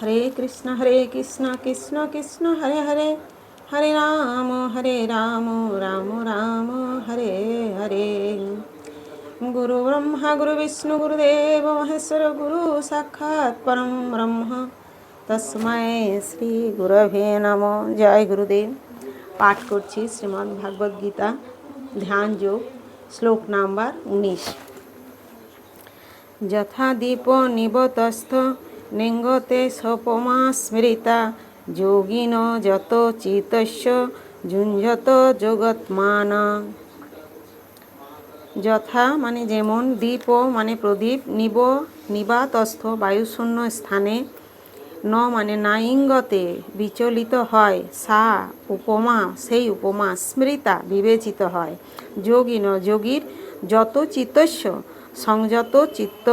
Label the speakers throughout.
Speaker 1: হরে কৃষ্ণ হরে কৃষ্ণ কৃষ্ণ কৃষ্ণ হরে হরে হরে রাম হরে রাম রাম রাম হরে হরে গুরু ব্রহ্মা গুরু বিষ্ণু গুরুদেব মহেশ্বর গুরু সাক্ষাৎ পরম ব্রহ্ম তসময় শ্রী গুরভে নম জয় গুরুদেব পাঠ করছি শ্রীমদ্ ভাগবত গীতা ধ্যান যোগ শ্লোক নাম্বার উনিশ যথা দীপ নিবতস্থ নিঙ্গতে সপমা স্মৃতা যোগিন যত চিতস্য ঝুঞ্ঝত জগৎমান যথা মানে যেমন দ্বীপ মানে প্রদীপ নিব নিবাতস্থ বায়ুশূন্য স্থানে ন মানে নাইঙ্গতে বিচলিত হয় সা উপমা সেই উপমা স্মৃতা বিবেচিত হয় যোগিন যোগীর যত চিতস্য সংযত চিত্ত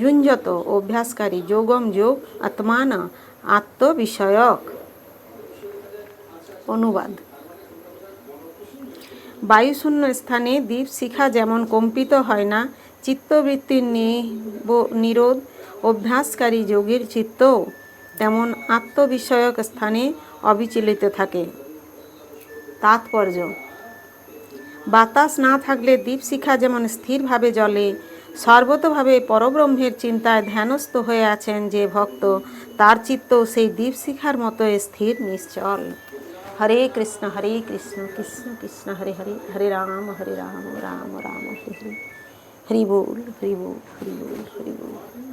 Speaker 1: ঝুঞ্ঝত অভ্যাসকারী যোগম যোগ আত্মান আত্মবিষয়ক অনুবাদ বায়ুশূন্য স্থানে দীপশিখা যেমন কম্পিত হয় না চিত্তবৃত্তির নিরোধ অভ্যাসকারী যোগীর চিত্ত তেমন আত্মবিষয়ক স্থানে অবিচলিত থাকে তাৎপর্য বাতাস না থাকলে দীপশিখা যেমন স্থিরভাবে জলে সর্বতভাবে পরব্রহ্মের চিন্তায় ধ্যানস্থ হয়ে আছেন যে ভক্ত তার চিত্ত সেই দীপশিখার মতো স্থির নিশ্চল হরে কৃষ্ণ হরে কৃষ্ণ কৃষ্ণ কৃষ্ণ হরে হরে হরে রাম হরে রাম রাম রাম হরে হরে হরি বোল হরি বোল হরি বোল হরি বল